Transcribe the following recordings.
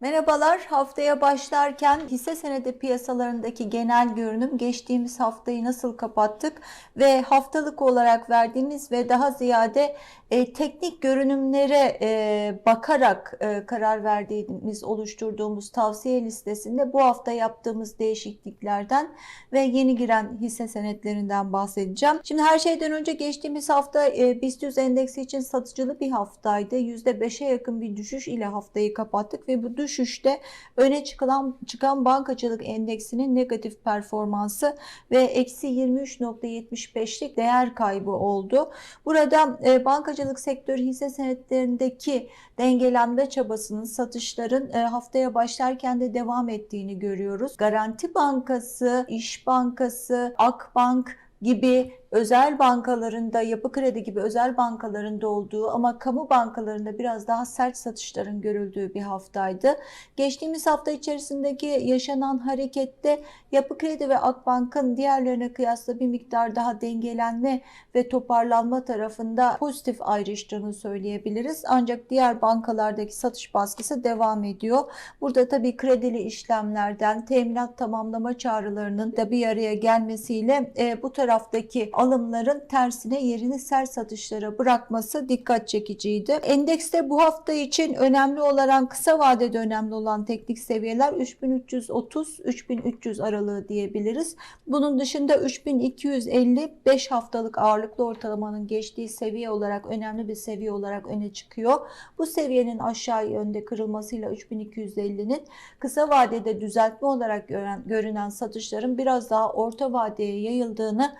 Merhabalar. Haftaya başlarken hisse senedi piyasalarındaki genel görünüm geçtiğimiz haftayı nasıl kapattık ve haftalık olarak verdiğimiz ve daha ziyade e, teknik görünümlere e, bakarak e, karar verdiğimiz oluşturduğumuz tavsiye listesinde bu hafta yaptığımız değişikliklerden ve yeni giren hisse senetlerinden bahsedeceğim. Şimdi her şeyden önce geçtiğimiz hafta e, BIST 100 endeksi için satıcılı bir haftaydı. %5'e yakın bir düşüş ile haftayı kapattık ve bu düşüşte öne çıkan, çıkan bankacılık endeksinin negatif performansı ve eksi 23.75'lik değer kaybı oldu. Burada e, bankacılık sektörü hisse senetlerindeki dengelenme çabasının satışların e, haftaya başlarken de devam ettiğini görüyoruz. Garanti Bankası, İş Bankası, Akbank gibi özel bankalarında, yapı kredi gibi özel bankalarında olduğu ama kamu bankalarında biraz daha sert satışların görüldüğü bir haftaydı. Geçtiğimiz hafta içerisindeki yaşanan harekette yapı kredi ve Akbank'ın diğerlerine kıyasla bir miktar daha dengelenme ve toparlanma tarafında pozitif ayrıştığını söyleyebiliriz. Ancak diğer bankalardaki satış baskısı devam ediyor. Burada tabii kredili işlemlerden teminat tamamlama çağrılarının da bir araya gelmesiyle e, bu taraftaki alımların tersine yerini sert satışlara bırakması dikkat çekiciydi. Endekste bu hafta için önemli olan kısa vadede önemli olan teknik seviyeler 3330-3300 aralığı diyebiliriz. Bunun dışında 3250 5 haftalık ağırlıklı ortalamanın geçtiği seviye olarak önemli bir seviye olarak öne çıkıyor. Bu seviyenin aşağı yönde kırılmasıyla 3250'nin kısa vadede düzeltme olarak görünen satışların biraz daha orta vadeye yayıldığını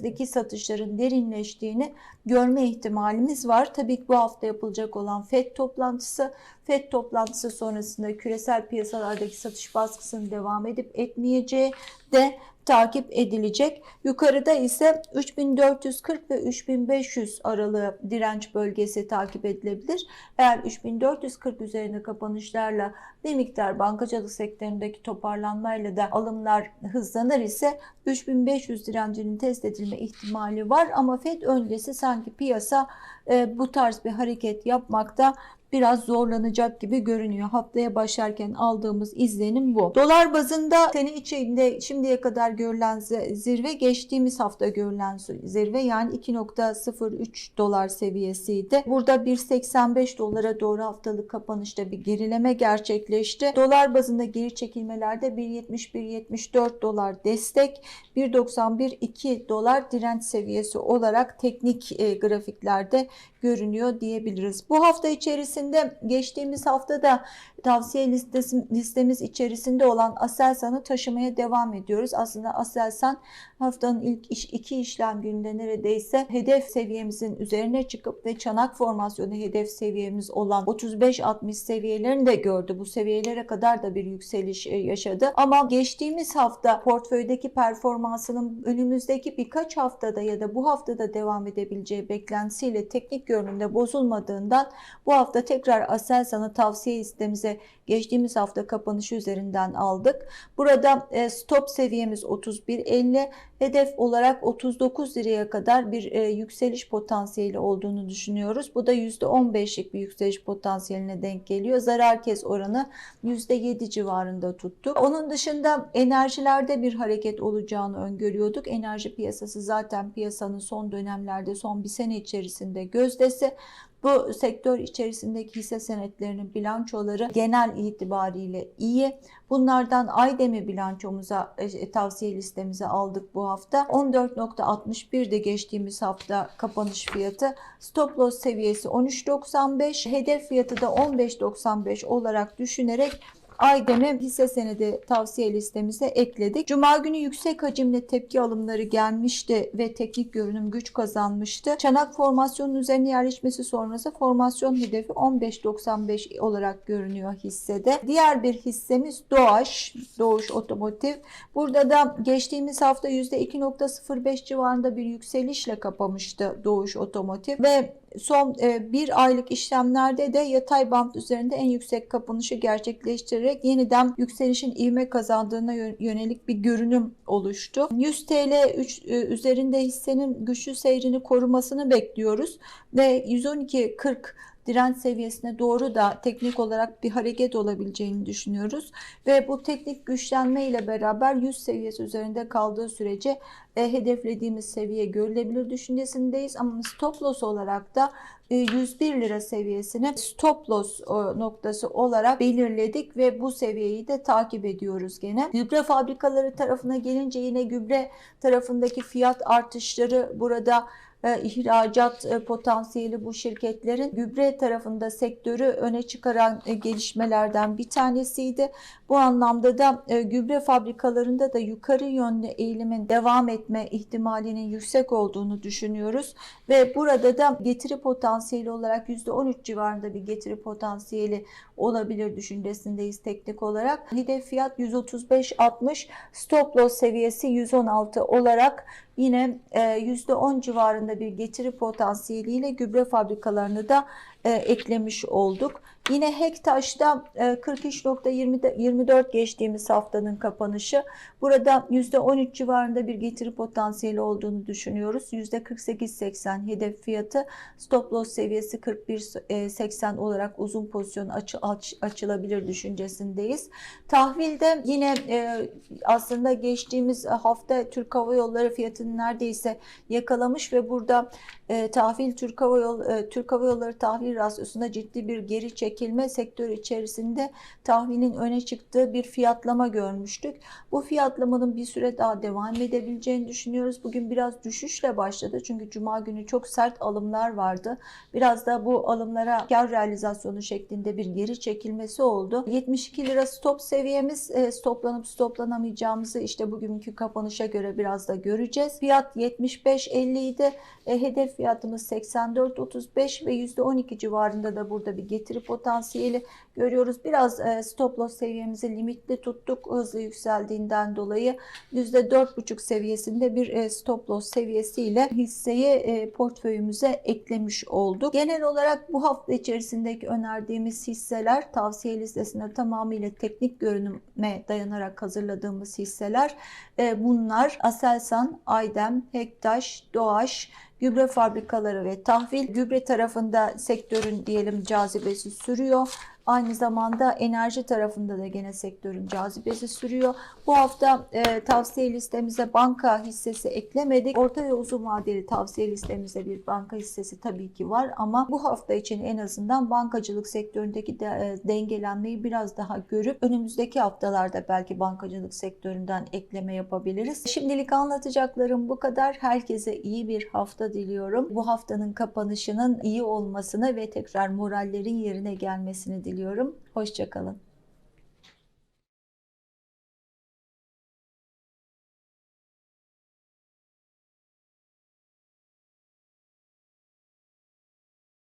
endeksteki satışların derinleştiğini görme ihtimalimiz var. Tabii ki bu hafta yapılacak olan FED toplantısı, FED toplantısı sonrasında küresel piyasalardaki satış baskısının devam edip etmeyeceği de takip edilecek. Yukarıda ise 3440 ve 3500 aralığı direnç bölgesi takip edilebilir. Eğer 3440 üzerinde kapanışlarla bir miktar bankacılık sektöründeki toparlanmayla da alımlar hızlanır ise 3500 direncinin test edilme ihtimali var ama FED öncesi sanki piyasa e, bu tarz bir hareket yapmakta biraz zorlanacak gibi görünüyor. Haftaya başlarken aldığımız izlenim bu. Dolar bazında sene içinde şimdiye kadar görülen zirve geçtiğimiz hafta görülen zirve yani 2.03 dolar seviyesiydi. Burada 1.85 dolara doğru haftalık kapanışta bir gerileme gerçekleşti. Dolar bazında geri çekilmelerde 1.70-1.74 dolar destek, 1.91-2 dolar direnç seviyesi olarak teknik e, grafiklerde görünüyor diyebiliriz. Bu hafta içerisinde geçtiğimiz haftada tavsiye listesi, listemiz içerisinde olan Aselsan'ı taşımaya devam ediyoruz. Aslında Aselsan haftanın ilk iş, iki işlem gününde neredeyse hedef seviyemizin üzerine çıkıp ve çanak formasyonu hedef seviyemiz olan 35-60 seviyelerini de gördü. Bu seviyelere kadar da bir yükseliş e, yaşadı. Ama geçtiğimiz hafta portföydeki performansının önümüzdeki birkaç haftada ya da bu haftada devam edebileceği beklentisiyle teknik görünümde bozulmadığından bu hafta tekrar Aselsan'ı tavsiye listemize geçtiğimiz hafta kapanışı üzerinden aldık. Burada e, stop seviyemiz 31.50 hedef olarak 39 liraya kadar bir e, yükseliş potansiyeli olduğunu düşünüyoruz. Bu da %15'lik bir yükseliş potansiyeline denk geliyor. Zarar kes oranı %7 civarında tuttuk. Onun dışında enerjilerde bir hareket olacağını öngörüyorduk. Enerji piyasası zaten piyasanın son dönemlerde son bir sene içerisinde gözdesi. Bu sektör içerisindeki hisse senetlerinin bilançoları genel itibariyle iyi. Bunlardan Aydemir bilançomuza e, tavsiye listemize aldık bu hafta. 14.61 de geçtiğimiz hafta kapanış fiyatı. Stop loss seviyesi 13.95, hedef fiyatı da 15.95 olarak düşünerek Aydem'e hisse senedi tavsiye listemize ekledik. Cuma günü yüksek hacimli tepki alımları gelmişti ve teknik görünüm güç kazanmıştı. Çanak formasyonun üzerine yerleşmesi sonrası formasyon hedefi 15.95 olarak görünüyor hissede. Diğer bir hissemiz Doğaş, Doğuş Otomotiv. Burada da geçtiğimiz hafta %2.05 civarında bir yükselişle kapamıştı Doğuş Otomotiv ve son e, bir aylık işlemlerde de yatay bant üzerinde en yüksek kapanışı gerçekleştirerek yeniden yükselişin ivme kazandığına yönelik bir görünüm oluştu. 100 TL üzerinde hissenin güçlü seyrini korumasını bekliyoruz ve 112.40 direnç seviyesine doğru da teknik olarak bir hareket olabileceğini düşünüyoruz. Ve bu teknik güçlenme ile beraber 100 seviyesi üzerinde kaldığı sürece e, hedeflediğimiz seviye görülebilir düşüncesindeyiz. Ama stop loss olarak da e, 101 lira seviyesini stop loss e, noktası olarak belirledik ve bu seviyeyi de takip ediyoruz gene. Gübre fabrikaları tarafına gelince yine gübre tarafındaki fiyat artışları burada e, ihracat e, potansiyeli bu şirketlerin gübre tarafında sektörü öne çıkaran e, gelişmelerden bir tanesiydi. Bu anlamda da e, gübre fabrikalarında da yukarı yönlü eğilimin devam etme ihtimalinin yüksek olduğunu düşünüyoruz ve burada da getiri potansiyeli olarak %13 civarında bir getiri potansiyeli olabilir düşüncesindeyiz teknik olarak. Hedef fiyat 135.60 stop loss seviyesi 116 olarak yine e, %10 civarında bir getiri potansiyeliyle gübre fabrikalarını da e, eklemiş olduk. Yine Hektaş'ta e, 43.24 geçtiğimiz haftanın kapanışı. Burada %13 civarında bir getiri potansiyeli olduğunu düşünüyoruz. %48.80 hedef fiyatı stop loss seviyesi 41.80 olarak uzun pozisyon açı, aç, açılabilir düşüncesindeyiz. Tahvilde yine e, aslında geçtiğimiz hafta Türk Hava Yolları fiyatını neredeyse yakalamış ve burada e, tahvil Türk Hava Yol e, Türk Hava Yolları tahvil rasyosunda ciddi bir geri çekilme sektör içerisinde tahvilin öne çıktığı bir fiyatlama görmüştük. Bu fiyatlamanın bir süre daha devam edebileceğini düşünüyoruz. Bugün biraz düşüşle başladı çünkü cuma günü çok sert alımlar vardı. Biraz da bu alımlara kar realizasyonu şeklinde bir geri çekilmesi oldu. 72 lira stop seviyemiz e, stoplanıp stoplanamayacağımızı işte bugünkü kapanışa göre biraz da göreceğiz. Fiyat 75.50 idi. E, hedef fiyatımız 84.35 ve %12 civarında da burada bir getiri potansiyeli görüyoruz. Biraz e, stop loss seviyemizi limitli tuttuk hızlı yükseldiğinden dolayı %4.5 seviyesinde bir e, stop loss seviyesiyle hisseyi e, portföyümüze eklemiş olduk. Genel olarak bu hafta içerisindeki önerdiğimiz hisseler tavsiye listesinde tamamıyla teknik görünüme dayanarak hazırladığımız hisseler bunlar Aselsan, Aydem, Hektaş, Doğaş, gübre fabrikaları ve tahvil gübre tarafında sektörün diyelim cazibesi sürüyor. Aynı zamanda enerji tarafında da gene sektörün cazibesi sürüyor. Bu hafta e, tavsiye listemize banka hissesi eklemedik. Orta ve uzun vadeli tavsiye listemizde bir banka hissesi tabii ki var ama bu hafta için en azından bankacılık sektöründeki de, e, dengelenmeyi biraz daha görüp önümüzdeki haftalarda belki bankacılık sektöründen ekleme yapabiliriz. Şimdilik anlatacaklarım bu kadar. Herkese iyi bir hafta diliyorum. Bu haftanın kapanışının iyi olmasını ve tekrar morallerin yerine gelmesini diliyorum. Hoşçakalın.